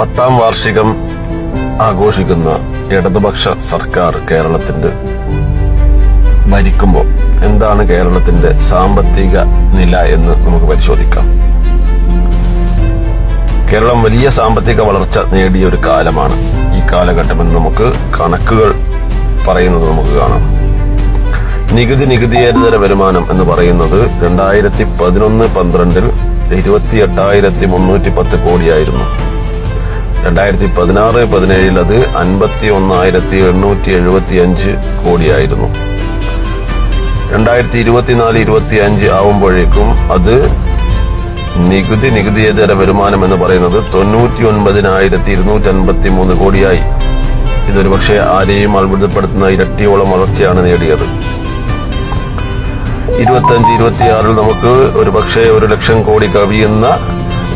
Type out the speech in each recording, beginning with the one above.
പത്താം വാർഷികം ആഘോഷിക്കുന്ന ഇടതുപക്ഷ സർക്കാർ കേരളത്തിന്റെ ഭരിക്കുമ്പോൾ എന്താണ് കേരളത്തിന്റെ സാമ്പത്തിക നില എന്ന് നമുക്ക് പരിശോധിക്കാം. കേരളം വലിയ സാമ്പത്തിക വളർച്ച നേടിയ ഒരു കാലമാണ്. ഈ കാലഘട്ടമെന്ന് നമുക്ക് കണക്കുകൾ പറയുന്നത് നമുക്ക് കാണാം. നികുതി നികുതിയേതര വരുമാനം എന്ന് പറയുന്നത് രണ്ടായിരത്തി പതിനൊന്ന് പന്ത്രണ്ടിൽ ഇരുപത്തി എട്ടായിരത്തി മുന്നൂറ്റി പത്ത് കോടിയായിരുന്നു. രണ്ടായിരത്തി പതിനാറ് പതിനേഴിൽ അത് അൻപത്തി ഒന്നായിരത്തി എണ്ണൂറ്റി എഴുപത്തി അഞ്ച് കോടിയായിരുന്നു. രണ്ടായിരത്തി ഇരുപത്തിനാല് ഇരുപത്തി അഞ്ച് ആവുമ്പോഴേക്കും അത് നികുതി നികുതിയേതര വരുമാനം എന്ന് പറയുന്നത് തൊണ്ണൂറ്റി ഒൻപതിനായിരത്തി ഇരുന്നൂറ്റി അൻപത്തി മൂന്ന് കോടിയായി. ഇതൊരു പക്ഷേ ആരെയും അത്ഭുതപ്പെടുത്തുന്ന ഇരട്ടിയോളം വളർച്ചയാണ് നേടിയത്. ഇരുപത്തഞ്ച് ഇരുപത്തിയാറിൽ നമുക്ക് ഒരു പക്ഷേ ഒരു ലക്ഷം കോടി കവിയുന്ന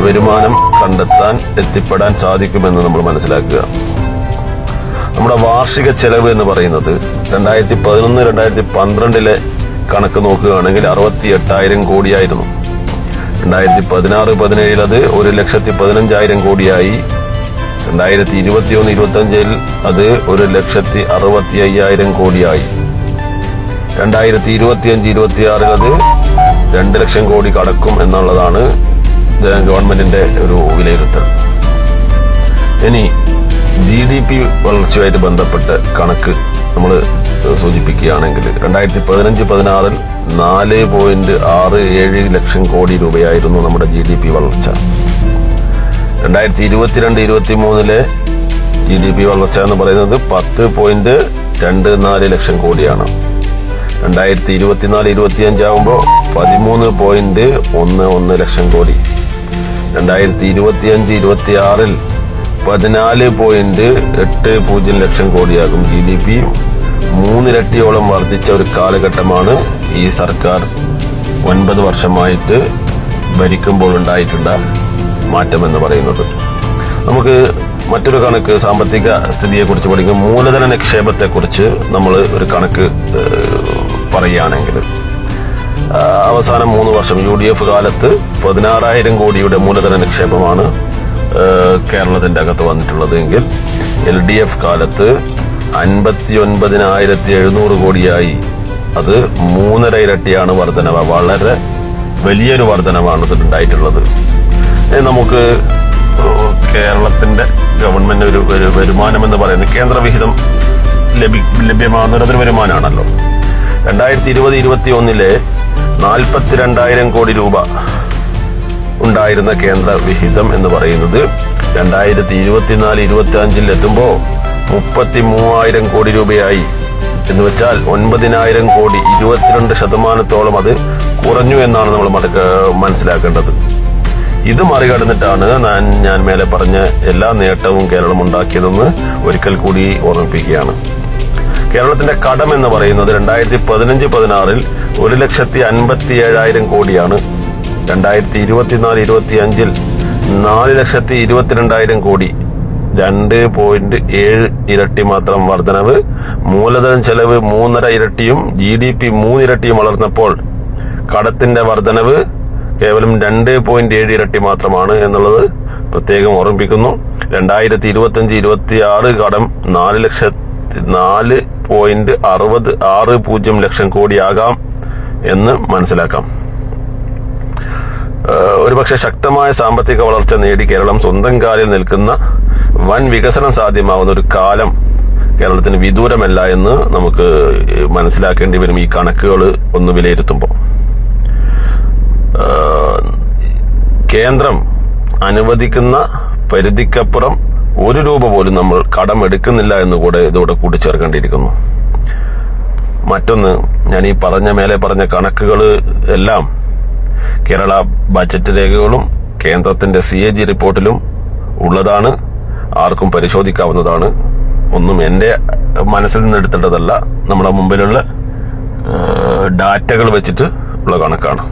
വരുമാനം കണ്ടെത്താൻ എത്തിപ്പെടാൻ സാധിക്കുമെന്ന് നമ്മൾ മനസ്സിലാക്കുക. നമ്മുടെ വാർഷിക ചെലവ് എന്ന് പറയുന്നത് രണ്ടായിരത്തി പതിനൊന്ന് രണ്ടായിരത്തി പന്ത്രണ്ടിലെ കണക്ക് നോക്കുകയാണെങ്കിൽ അറുപത്തി എട്ടായിരം കോടിയായിരുന്നു. രണ്ടായിരത്തി പതിനാറ് പതിനേഴിൽ അത് ഒരു ലക്ഷത്തി പതിനഞ്ചായിരം കോടിയായി. രണ്ടായിരത്തി ഇരുപത്തി ഒന്ന് ഇരുപത്തി അഞ്ചിൽ അത് ഒരു ലക്ഷത്തി അറുപത്തി അയ്യായിരം കോടിയായി. രണ്ടായിരത്തി ഇരുപത്തിയഞ്ച് ഇരുപത്തിയാറിൽ അത് രണ്ട് ലക്ഷം കോടി കടക്കും എന്നുള്ളതാണ് ഗവൺമെന്റിന്റെ ഒരു വിലയിരുത്തൽ. ഇനി ജി ഡി പി വളർച്ചയുമായിട്ട് ബന്ധപ്പെട്ട് കണക്ക് നമ്മൾ സൂചിപ്പിക്കുകയാണെങ്കിൽ രണ്ടായിരത്തി പതിനഞ്ച് പതിനാറിൽ നാല് പോയിന്റ് ആറ് ഏഴ് ലക്ഷം കോടി രൂപയായിരുന്നു നമ്മുടെ ജി ഡി പി വളർച്ച. രണ്ടായിരത്തി ഇരുപത്തിരണ്ട് ഇരുപത്തി മൂന്നിലെ ജി ഡി പി വളർച്ച എന്ന് പറയുന്നത് പത്ത് പോയിന്റ് രണ്ട് നാല് ലക്ഷം കോടിയാണ്. രണ്ടായിരത്തി ഇരുപത്തിനാല് ഇരുപത്തിയഞ്ച് ആകുമ്പോൾ പതിമൂന്ന് പോയിന്റ് ഒന്ന് ഒന്ന് ലക്ഷം കോടി. രണ്ടായിരത്തി ഇരുപത്തിയഞ്ച് ഇരുപത്തി ആറിൽ പതിനാല് പോയിന്റ് എട്ട് പൂജ്യം ലക്ഷം കോടിയാകും ജി ഡി പി മൂന്നിരട്ടിയോളം വർദ്ധിച്ച ഒരു കാലഘട്ടമാണ് ഈ സർക്കാർ ഒൻപത് വർഷമായിട്ട് ഭരിക്കുമ്പോൾ ഉണ്ടായിട്ടുള്ള മാറ്റം എന്ന് പറയുന്നത്. നമുക്ക് മറ്റൊരു കണക്ക് സാമ്പത്തിക സ്ഥിതിയെക്കുറിച്ച് പഠിക്കും മൂലധന നിക്ഷേപത്തെക്കുറിച്ച് നമ്മൾ ഒരു കണക്ക് പറയുകയാണെങ്കിൽ അവസാനം മൂന്ന് വർഷം യു ഡി എഫ് കാലത്ത് പതിനാറായിരം കോടിയുടെ മൂലധന നിക്ഷേപമാണ് കേരളത്തിന്റെ അകത്ത് വന്നിട്ടുള്ളതെങ്കിൽ എൽ ഡി എഫ് കാലത്ത് അൻപത്തി ഒൻപതിനായിരത്തി എഴുന്നൂറ് കോടിയായി. അത് മൂന്നര ഇരട്ടിയാണ് വർധനവ്. വളരെ വലിയൊരു വർധനമാണ് ഇതിലുണ്ടായിട്ടുള്ളത് ഇനി നമുക്ക് കേരളത്തിന്റെ ഗവൺമെന്റ് ഒരു ഒരു വരുമാനം എന്ന് പറയുന്നത് കേന്ദ്രവിഹിതം ലഭി ലഭ്യമാകുന്ന ഒരു വരുമാനമാണല്ലോ. രണ്ടായിരത്തി ഇരുപത് ഇരുപത്തി ഒന്നിലെ നാൽപ്പത്തിരണ്ടായിരം കോടി രൂപ ഉണ്ടായിരുന്ന കേന്ദ്ര വിഹിതം എന്ന് പറയുന്നത് രണ്ടായിരത്തി ഇരുപത്തിനാല് ഇരുപത്തി അഞ്ചിൽ എത്തുമ്പോൾ മുപ്പത്തി മൂവായിരം കോടി രൂപയായി. എന്ന് വെച്ചാൽ ഒൻപതിനായിരം കോടി ഇരുപത്തിരണ്ട് ശതമാനത്തോളം അത് കുറഞ്ഞു എന്നാണ് നമ്മൾ മടക്ക മനസ്സിലാക്കേണ്ടത്. ഇത് മറികടന്നിട്ടാണ് ഞാൻ ഞാൻ മേലെ പറഞ്ഞ എല്ലാ നേട്ടവും കേരളം ഉണ്ടാക്കിയതെന്ന് ഒരിക്കൽ കൂടി ഓർമ്മിപ്പിക്കുകയാണ്. കേരളത്തിന്റെ കടം എന്ന് പറയുന്നത് രണ്ടായിരത്തി പതിനഞ്ച് പതിനാറിൽ ഒരു ലക്ഷത്തി അൻപത്തി ഏഴായിരം കോടിയാണ്. രണ്ടായിരത്തി ഇരുപത്തിനാല് ഇരുപത്തി അഞ്ചിൽ നാല് ലക്ഷത്തി ഇരുപത്തിരണ്ടായിരം കോടി. രണ്ട് പോയിന്റ് ഏഴ് ഇരട്ടി മാത്രം വർധനവ് മൂലധന ചെലവ് മൂന്നര ഇരട്ടിയും ജി ഡി പി മൂന്നിരട്ടിയും വളർന്നപ്പോൾ കടത്തിന്റെ വർധനവ് കേവലം രണ്ട് പോയിന്റ് ഏഴ് ഇരട്ടി മാത്രമാണ് എന്നുള്ളത് പ്രത്യേകം ഓർമ്മിപ്പിക്കുന്നു. രണ്ടായിരത്തി ഇരുപത്തിയഞ്ച് ഇരുപത്തി ആറ് കടം നാല് ലക്ഷത്തി നാല് പോയിന്റ് അറുപത് ആറ് പൂജ്യം ലക്ഷം കോടിയാകാം എന്ന് മനസ്സിലാക്കാം. ഒരുപക്ഷെ ശക്തമായ സാമ്പത്തിക വളർച്ച നേടി കേരളം സ്വന്തം കാലിൽ നിൽക്കുന്ന വൻ വികസനം സാധ്യമാവുന്ന ഒരു കാലം കേരളത്തിന് വിദൂരമല്ല എന്ന് നമുക്ക് മനസ്സിലാക്കേണ്ടി വരും ഈ കണക്കുകൾ ഒന്ന് വിലയിരുത്തുമ്പോൾ. കേന്ദ്രം അനുവദിക്കുന്ന പരിധിക്കപ്പുറം ഒരു രൂപ പോലും നമ്മൾ കടം എടുക്കുന്നില്ല എന്ന് കൂടെ ഇതോടെ കൂട്ടിച്ചേർക്കേണ്ടിയിരിക്കുന്നു. മറ്റൊന്ന് ഞാൻ ഈ പറഞ്ഞ മേലെ പറഞ്ഞ കണക്കുകൾ എല്ലാം കേരള ബജറ്റ് രേഖകളും കേന്ദ്രത്തിന്റെ സി എ ജി റിപ്പോർട്ടിലും ഉള്ളതാണ് ആർക്കും പരിശോധിക്കാവുന്നതാണ്. ഒന്നും എന്റെ മനസ്സിൽ നിന്ന് എടുത്തിട്ടതല്ല നമ്മുടെ മുമ്പിലുള്ള ഡാറ്റകൾ വെച്ചിട്ട് ഉള്ള കണക്കാണ്.